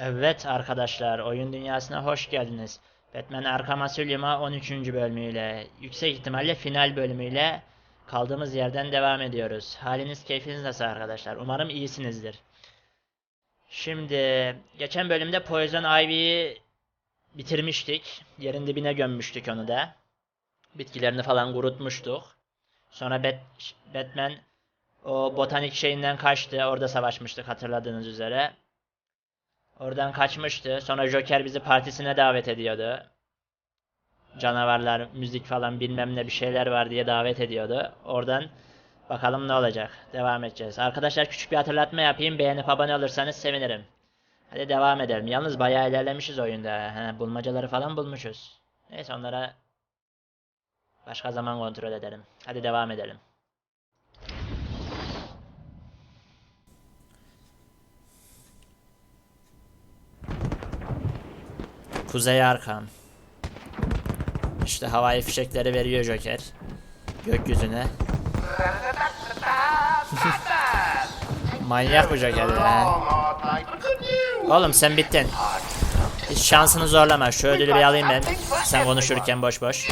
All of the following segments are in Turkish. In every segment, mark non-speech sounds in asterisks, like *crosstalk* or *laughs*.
Evet arkadaşlar, oyun dünyasına hoş geldiniz. Batman Arkham Asylum'a 13. bölümüyle, yüksek ihtimalle final bölümüyle kaldığımız yerden devam ediyoruz. Haliniz, keyfiniz nasıl arkadaşlar? Umarım iyisinizdir. Şimdi, geçen bölümde Poison Ivy'yi bitirmiştik. Yerin dibine gömmüştük onu da. Bitkilerini falan kurutmuştuk. Sonra Bat- Batman o botanik şeyinden kaçtı. Orada savaşmıştık hatırladığınız üzere. Oradan kaçmıştı. Sonra Joker bizi partisine davet ediyordu. Canavarlar, müzik falan bilmem ne bir şeyler var diye davet ediyordu. Oradan bakalım ne olacak. Devam edeceğiz. Arkadaşlar küçük bir hatırlatma yapayım. Beğenip abone olursanız sevinirim. Hadi devam edelim. Yalnız bayağı ilerlemişiz oyunda. He, bulmacaları falan bulmuşuz. Neyse onlara başka zaman kontrol edelim. Hadi devam edelim. Kuzey Arkham. İşte havai fişekleri veriyor Joker. Gökyüzüne. *laughs* Manyak bu Joker ya. Oğlum sen bittin. Hiç şansını zorlama. Şu ödülü bir alayım ben. Sen konuşurken boş boş.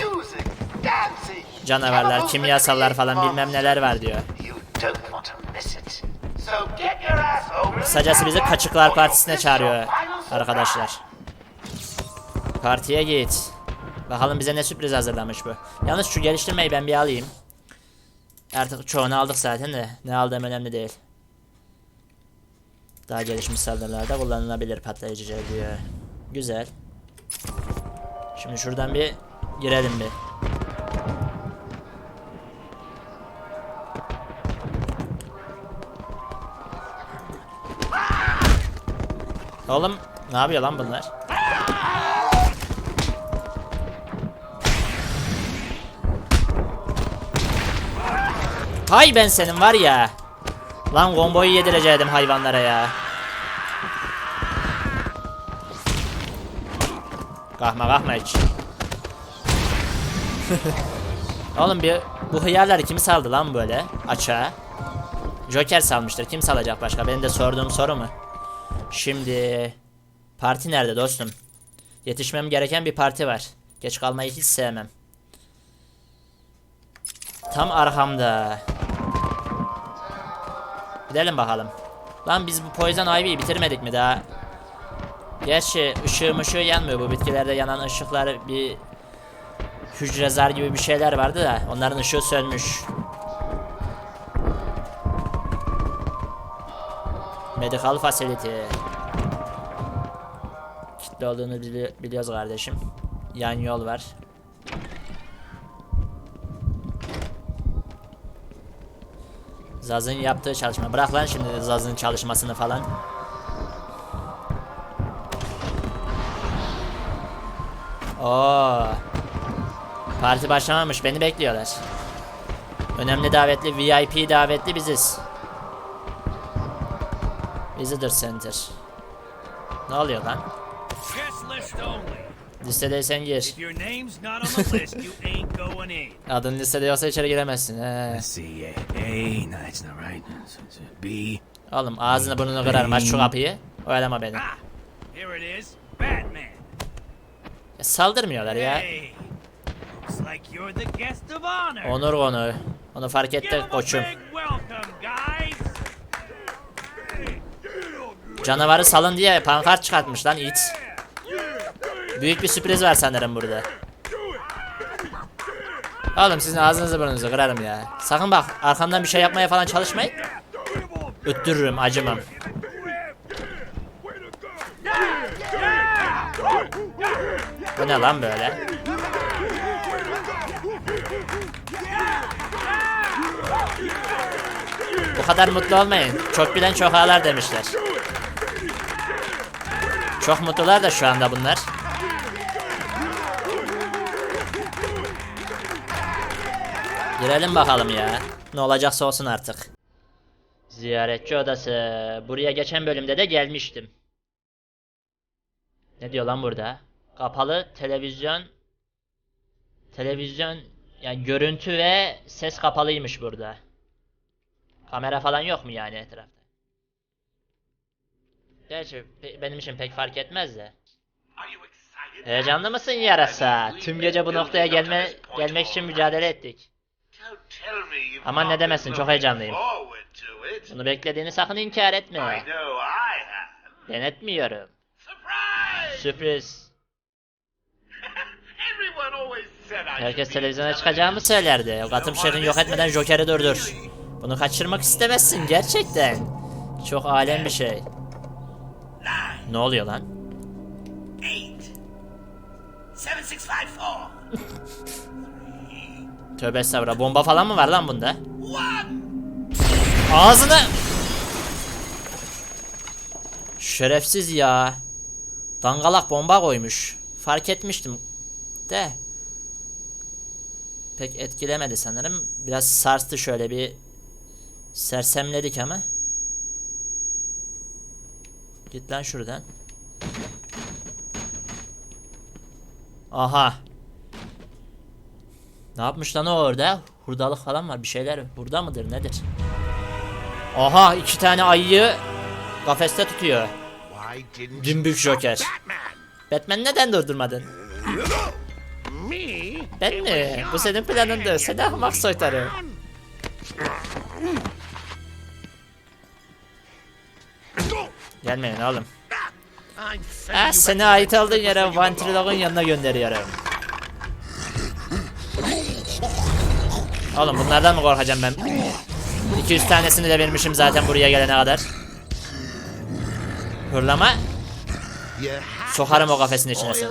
Canavarlar, kimyasallar falan bilmem neler var diyor. Kısacası bizi Kaçıklar Partisi'ne çağırıyor arkadaşlar. Partiye git. Bakalım bize ne sürpriz hazırlamış bu. Yalnız şu geliştirmeyi ben bir alayım. Artık çoğunu aldık zaten de. Ne aldığım önemli değil. Daha gelişmiş saldırılarda kullanılabilir patlayıcı gel diyor. Güzel. Şimdi şuradan bir girelim bir. Oğlum ne yapıyor lan bunlar? Hay ben senin var ya. Lan komboyu yedirecektim hayvanlara ya. Kahma kahma hiç. *laughs* Oğlum bir bu hıyarları kim saldı lan böyle açığa? Joker salmıştır. Kim salacak başka? Benim de sorduğum soru mu? Şimdi parti nerede dostum? Yetişmem gereken bir parti var. Geç kalmayı hiç sevmem. Tam arkamda. Gidelim bakalım. Lan biz bu Poison Ivy'yi bitirmedik mi daha? Gerçi ışığı mışığı yanmıyor bu bitkilerde yanan ışıklar bir hücre zar gibi bir şeyler vardı da onların ışığı sönmüş. Medical facility. Kitle olduğunu bili- biliyoruz kardeşim. Yan yol var. Zaz'ın yaptığı çalışma. Bırak lan şimdi Zaz'ın çalışmasını falan. Oo. Parti başlamamış. Beni bekliyorlar. Önemli davetli VIP davetli biziz. Visitor Center. Ne oluyor lan? Listedeysen gir. *laughs* Adın listede yoksa içeri giremezsin. He. Oğlum ağzını burnunu kırarım aç şu kapıyı. Oyalama beni. Ah. Ya saldırmıyorlar ya. Onur onu. Onu fark ettik koçum. Canavarı salın diye pankart çıkartmış lan it. Büyük bir sürpriz var sanırım burada. Oğlum sizin ağzınızı burnunuzu kırarım ya. Sakın bak arkamdan bir şey yapmaya falan çalışmayın. Öttürürüm acımam. Bu ne lan böyle? Bu kadar mutlu olmayın. Çok bilen çok ağlar demişler. Çok mutlular da şu anda bunlar. Girelim bakalım ya. Ne olacaksa olsun artık. Ziyaretçi odası. Buraya geçen bölümde de gelmiştim. Ne diyor lan burada? Kapalı televizyon televizyon yani görüntü ve ses kapalıymış burada. Kamera falan yok mu yani etrafta? Gerçi benim için pek fark etmez de. Heyecanlı mısın yarasa? Tüm gece bu noktaya gelme gelmek için mücadele ettik. Don't tell me you've Aman ne demesin, çok heyecanlıyım. Bunu beklediğini sakın inkar etme. Denetmiyorum. Sürpriz. *laughs* Everyone always said I Herkes televizyona çıkacağımı söylerdi. Gotham şehrini yok etmeden Joker'i durdur. Bunu kaçırmak istemezsin gerçekten. Çok alem bir şey. Ne oluyor lan? Eight. Seven, six, five, four. *laughs* Tövbe estağfurullah. Bomba falan mı var lan bunda? One. Ağzını! Şerefsiz ya. Dangalak bomba koymuş. Fark etmiştim. De. Pek etkilemedi sanırım. Biraz sarstı şöyle bir. Sersemledik ama. Git lan şuradan. Aha. Ne yapmış lan o orada? Hurdalık falan var bir şeyler. Burada mıdır nedir? Aha iki tane ayıyı kafeste tutuyor. Dümbük Joker. Batman? Neden durdurmadın? Ben mi? Bu senin planındı. Seni ahmak soytarı. Gelmeyin oğlum. I'm Ah, seni ait olduğun yere Ventriloque'un yanına gönderiyorum. Oğlum bunlardan mı korkacağım ben? 200 tanesini de vermişim zaten buraya gelene kadar. Hırlama. Sokarım o kafesin içine seni.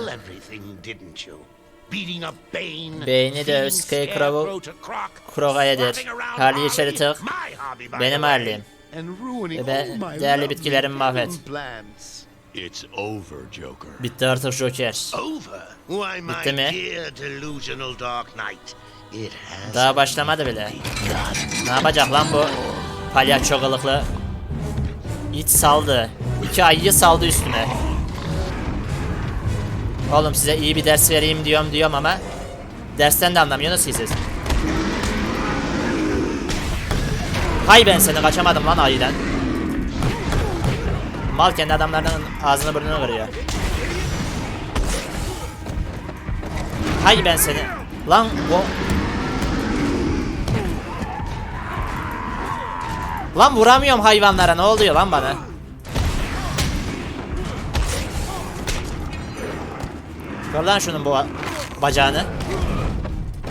Beyni de Scarecrow'u Krog'a yedir. Harley'i içeri tık. Benim. Harley'im. Ve değerli bitkilerimi mahvet. It's over, Joker. Bitti artık Joker. Over? Why, my Bitti mi? Daha başlamadı bile. Ne yapacak lan bu? Palyaço kılıklı. İç saldı. İki ayıyı saldı üstüme. Oğlum size iyi bir ders vereyim diyorum diyorum ama dersten de anlamıyorsunuz siz. Hay ben seni kaçamadım lan ayıdan. Mal kendi adamlarının ağzını burnunu kırıyor. Hay ben seni. Lan o Lan vuramıyorum hayvanlara ne oluyor lan bana? Kır lan şunun bu bacağını.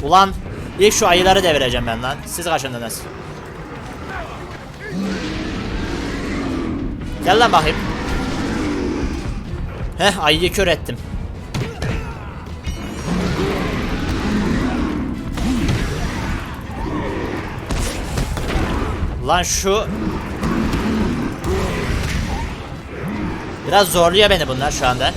Ulan ilk şu ayıları devireceğim ben lan. Siz kaçındınız. Gel lan bakayım. Heh ayıyı kör ettim. Lan şu Biraz zorluyor beni bunlar şu anda.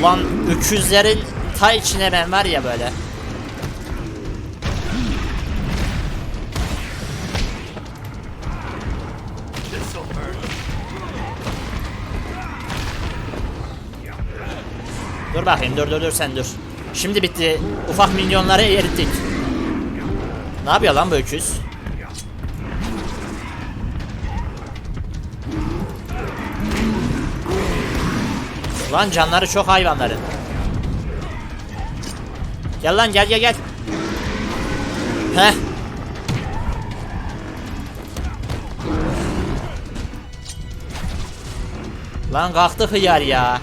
Ulan öküzlerin ta içine ben var ya böyle. Dur bakayım dur dur dur sen dur. Şimdi bitti. Ufak minyonları erittik. Ne yapıyor lan bu öküz? Lan canları çok hayvanların. Gel lan gel gel gel. Heh. Lan kalktı hıyar ya.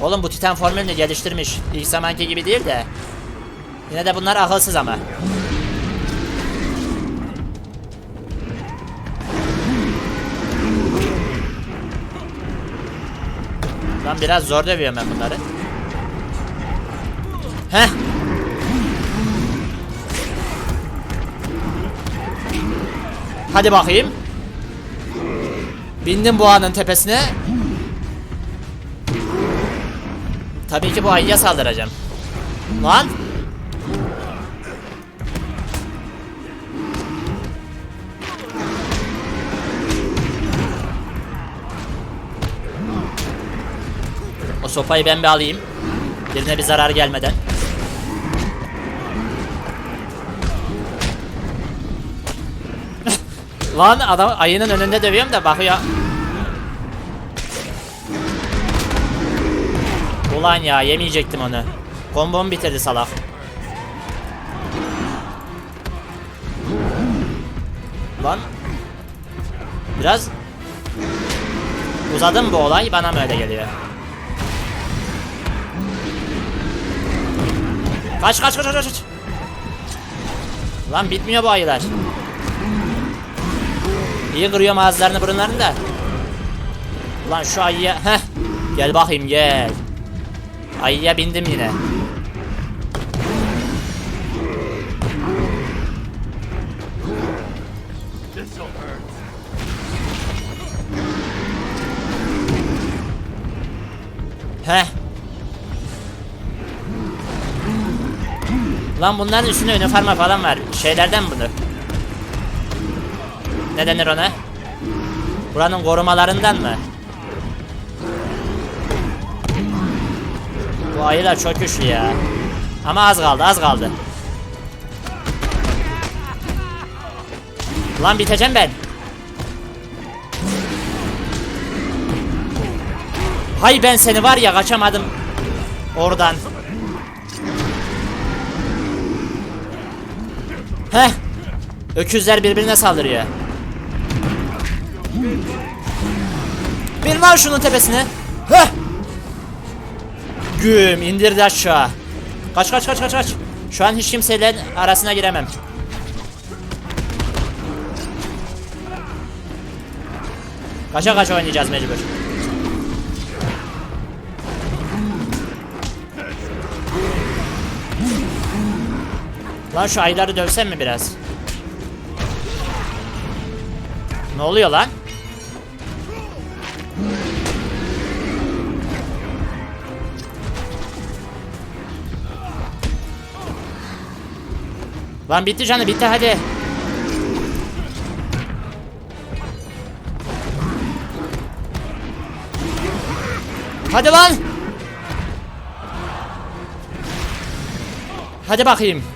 Oğlum bu titan formülünü geliştirmiş. İlk zamanki gibi değil de. Yine de bunlar akılsız ama. Lan biraz zor dövüyorum ben bunları. Heh. Hadi bakayım. Bindim bu ağanın tepesine. Tabii ki bu ayıya saldıracağım. Lan! Sopayı ben bir alayım. Birine bir zarar gelmeden. *laughs* Lan adam ayının önünde dövüyorum da bakıyor. Ulan ya yemeyecektim onu. Kombomu bitirdi salak. Lan. Biraz uzadı mı bu olay bana mı öyle geliyor? Kaç kaç kaç kaç kaç. Lan bitmiyor bu ayılar. İyi kırıyorum ağızlarını burunlarını da. Lan şu ayıya heh. Gel bakayım gel. Ayıya bindim yine. Lan bunların üstünde üniforma falan var. Şeylerden bunu. Ne denir ona? Buranın korumalarından mı? Bu ayılar çok güçlü ya. Ama az kaldı, az kaldı. Lan biteceğim ben. Hay ben seni var ya kaçamadım. Oradan. Heh. Öküzler birbirine saldırıyor. Bir var şunun tepesine. Heh. Güm indirdi aşağı. Kaç kaç kaç kaç kaç. Şu an hiç kimseyle arasına giremem. Kaça kaç oynayacağız mecbur. Lan şu ayları dövsem mi biraz? Ne oluyor lan? Lan bitti canı bitti hadi. Hadi lan. Hadi bakayım.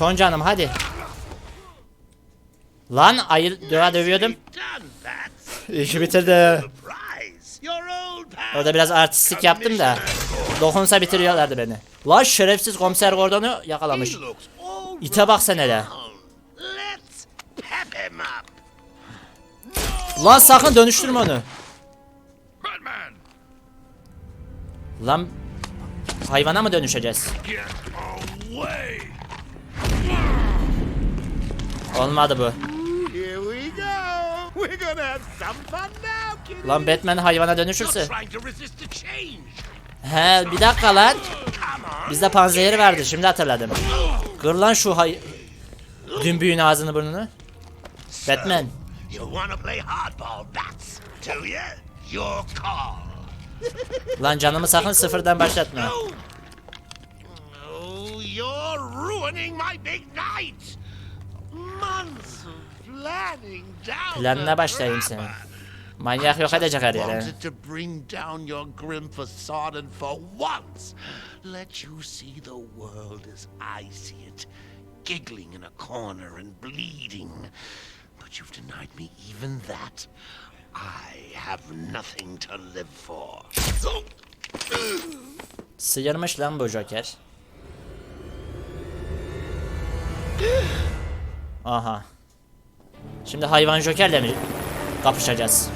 Son canım hadi. Lan ayı döve dövüyordum. İşi bitirdi. Orada biraz artistik yaptım da. Dokunsa bitiriyorlardı beni. Lan şerefsiz komiser Gordon'u yakalamış. İte bak sen hele. Lan sakın dönüştürme onu. Lan hayvana mı dönüşeceğiz? Now, kid. Lan Batman hayvana dönüşürse. He bir dakika lan. Bizde panzehiri vardı şimdi hatırladım. Kır lan şu hay... Dümbüğün ağzını burnunu. Batman. You wanna play hardball, bats? Do you? Your call. Lan canımı sakın sıfırdan başlatma. Planına başlayayım seni. Manyak yok edecek her yere. Wanted to bring down your grim facade and for once let you see the world as I see it, giggling in a corner and bleeding. But you've denied me even that. I have nothing to live for. Sıyırmış lan bu Joker. Aha. Şimdi hayvan Joker'le mi kapışacağız?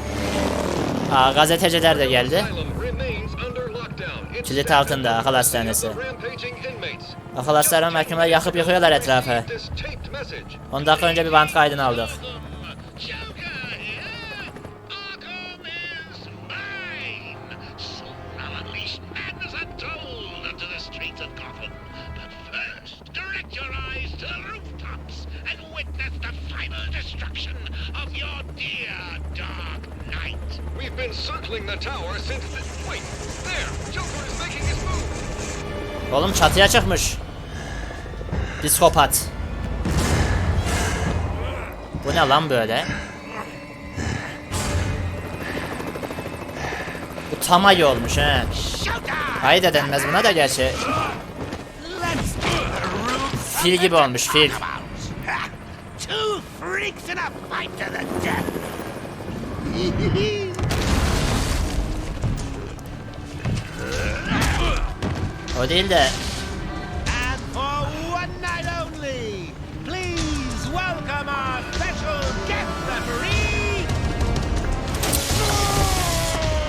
Aa gazeteciler de geldi. Kilit altında akıl hastanesi. Akıl hastanesi mahkemeler yakıp yıkıyorlar etrafı. This taped message. 10 dakika önce bir bant kaydını aldık. Çatıya çıkmış. Psikopat. Bu ne lan böyle? Bu tam ayı olmuş he. Ayı da denmez buna da gerçi. Fil gibi olmuş fil. O değil de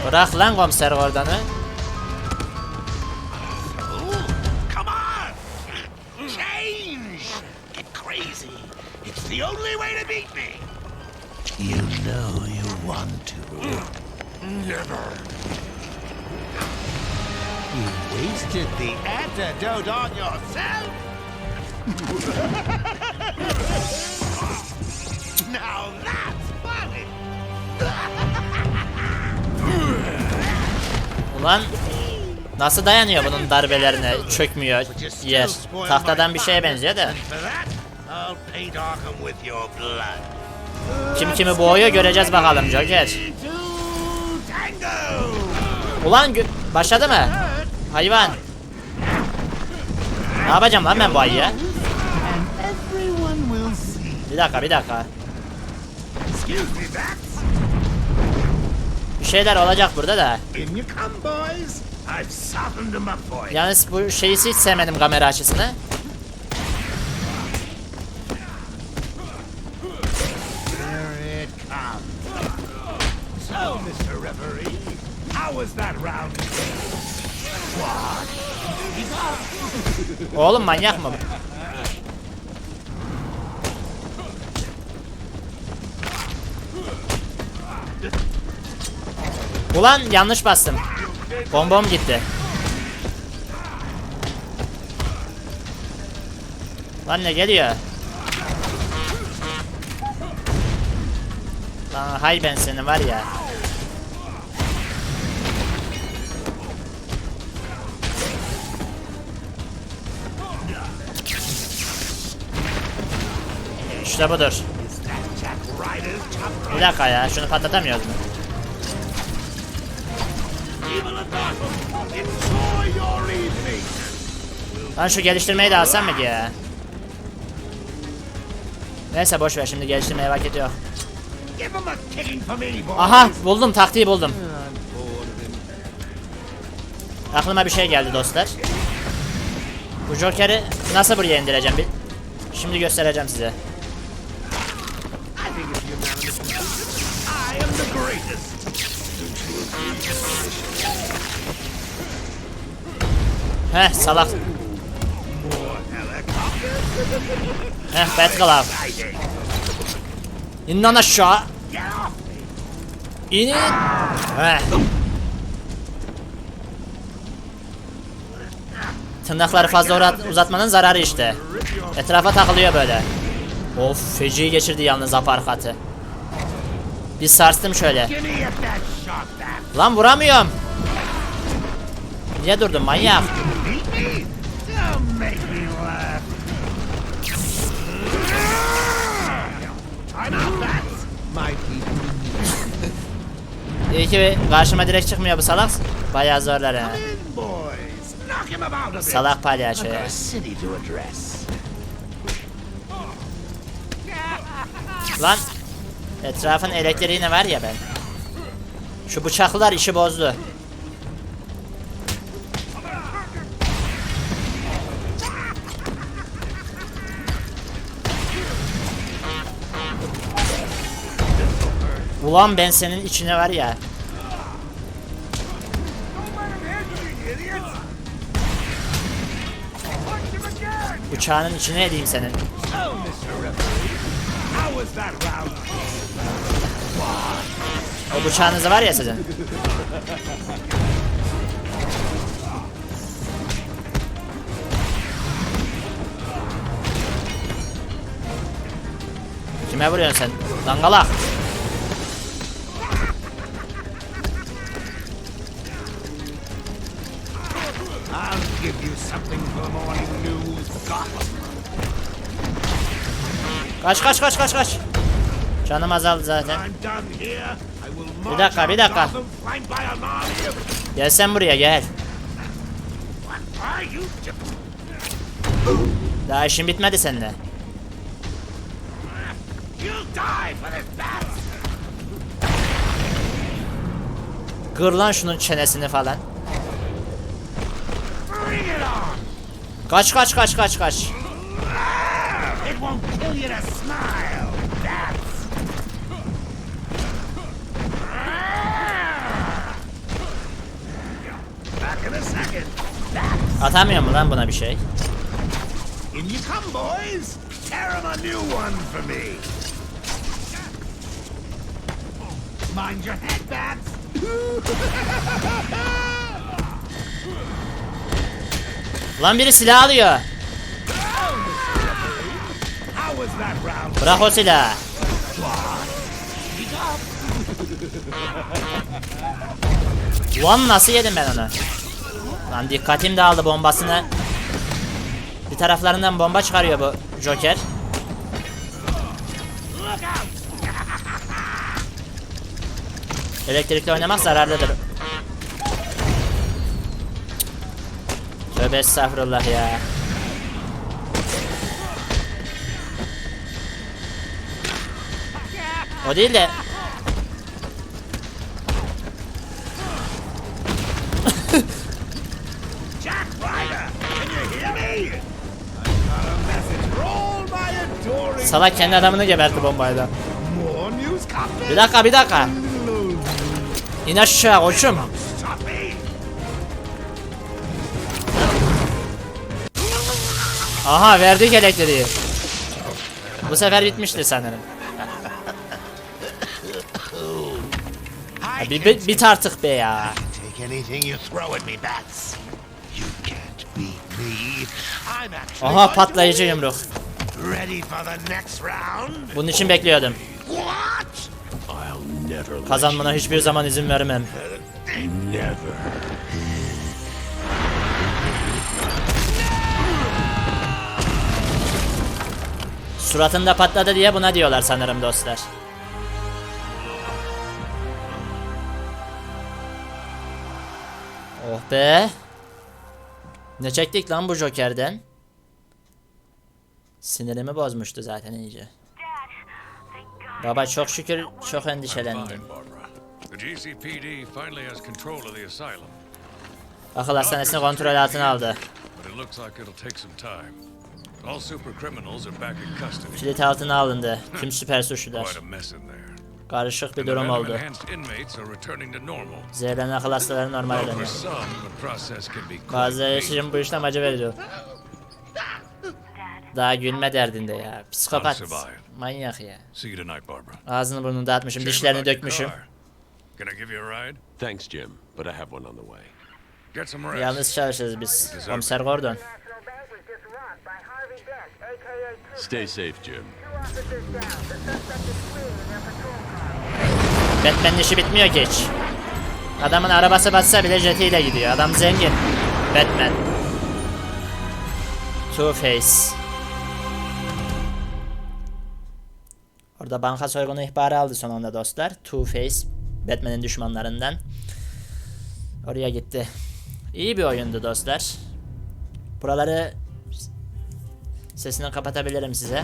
bırak lan komiser oradanı. Ooh, come on! Change! Get crazy! It's the only way to beat me! You know you want to. Never. You wasted the antidote on yourself? *laughs* now Ulan nasıl dayanıyor bunun darbelerine? Çökmüyor. Yer. Tahtadan bir şeye benziyor da. Kim kimi boğuyor göreceğiz bakalım Joker. Ulan başladı mı? Hayvan. Ne yapacağım lan ben bu ayıya? Bir dakika bir dakika. Bir şeyler olacak burada da. Yalnız bu şeyi hiç sevmedim kamera açısını. Oğlum manyak mı? bu? Ulan yanlış bastım. Bombom gitti. Lan ne geliyor? Lan hay ben seni var ya. İşte budur. Bir dakika ya şunu patlatamıyoruz Lan şu geliştirmeyi de alsam mı ki ya? Neyse boş ver şimdi geliştirmeye vakit yok. Aha buldum taktiği buldum. Aklıma bir şey geldi dostlar. Bu Joker'i nasıl buraya indireceğim? Şimdi göstereceğim size. Heh salak. Heh Batglove. Exciting. İn lan aşağı. İnin. Heh. Tırnakları fazla uzatmanın zararı işte. Etrafa takılıyor böyle. Of feci geçirdi yalnız aparkatı. Bir sarstım şöyle. Lan vuramıyorum. Niye durdun manyak? İyi ki karşıma direkt çıkmıyor bu salak. Bayağı zorlar yani. Salak palyaço ya. Lan etrafın elektriğine var ya ben. Şu bıçaklılar işi bozdu. Ulan ben senin içine var ya. Bıçağının içine edeyim senin. O bıçağınız var ya sizin. Kime vuruyorsun sen? Dangalak. Something for the morning news, Gotham. Kaç kaç kaç kaç kaç. Canım azaldı zaten. I'm done here. I will march dakika, on bir dakika. Gotham flanked by an army of... Gel sen buraya gel. What are you doing? Daha işin bitmedi seninle. Kır lan şunun çenesini falan. Kaç kaç kaç kaç kaç. Atamıyor mu lan buna bir şey? In you come, boys. Tear 'em a new one for me. Mind your head, bats. *laughs* Lan biri silah alıyor. Bırak o silahı. Lan nasıl yedim ben onu? Lan dikkatim dağıldı bombasını. Bir taraflarından bomba çıkarıyor bu Joker. Elektrikli oynamak zararlıdır. Tövbe estağfurullah ya. O değil de salak kendi adamını gebertti bombayla. Bir dakika bir dakika. İn aşağı koçum. Aha verdik elektriği. Bu sefer bitmişti sanırım. Ya bir, bir, bit artık be ya. Aha patlayıcı yumruk. Bunun için bekliyordum. Kazanmana hiçbir zaman izin vermem. Suratında patladı diye buna diyorlar sanırım dostlar. Oh be. Ne çektik lan bu Joker'den? Sinirimi bozmuştu zaten iyice. Baba çok şükür çok endişelendim. Akıl hastanesini kontrol altına aldı. All super criminals are back in custody. Kilit altına alındı. Tüm süper suçlular. Karışık bir durum oldu. Zehirlenen akıl hastaları normale dönüyor. Bazıları için bu işlem acı veriyor. Daha gülme derdinde ya. Psikopat. Manyak ya. Ağzını burnunu dağıtmışım, dişlerini dökmüşüm. Yalnız çalışırız biz. Komiser Gordon. Stay safe, Jim. Two. Batman'in işi bitmiyor hiç. Adamın arabası batsa bile jetiyle gidiyor. Adam zengin. Batman. Two-Face. Orada banka soygunu ihbarı aldı sonunda dostlar. Two-Face. Batman'in düşmanlarından. Oraya gitti. İyi bir oyundu dostlar. Buraları sesini kapatabilirim size.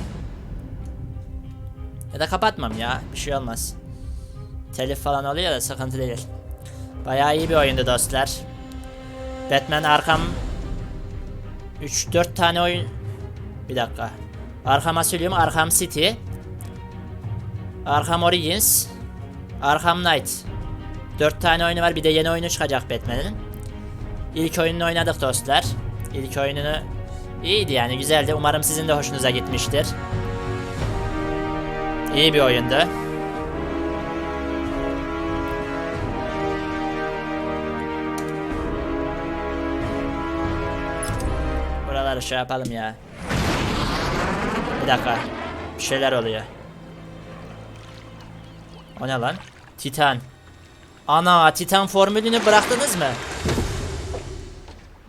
Ya da kapatmam ya. Bir şey olmaz. Telif falan oluyor da sıkıntı değil. Bayağı iyi bir oyundu dostlar. Batman Arkham 3-4 tane oyun Bir dakika. Arkham Asylum, Arkham City, Arkham Origins, Arkham Knight. 4 tane oyunu var. Bir de yeni oyunu çıkacak Batman'in. İlk oyununu oynadık dostlar. İlk oyununu iyiydi yani güzeldi. Umarım sizin de hoşunuza gitmiştir. İyi bir oyundu. Buraları şey yapalım ya. Bir dakika. Bir şeyler oluyor. O ne lan? Titan. Ana Titan formülünü bıraktınız mı?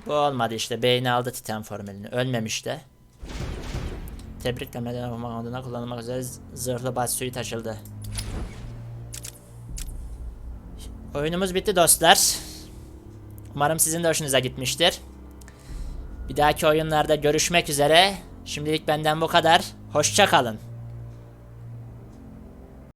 Bu olmadı işte. Beyni aldı Titan formülünü. Ölmemiş de. Tebrikler adına kullanılmak üzere zırhlı bas suit açıldı. Oyunumuz bitti dostlar. Umarım sizin de hoşunuza gitmiştir. Bir dahaki oyunlarda görüşmek üzere. Şimdilik benden bu kadar. Hoşça kalın.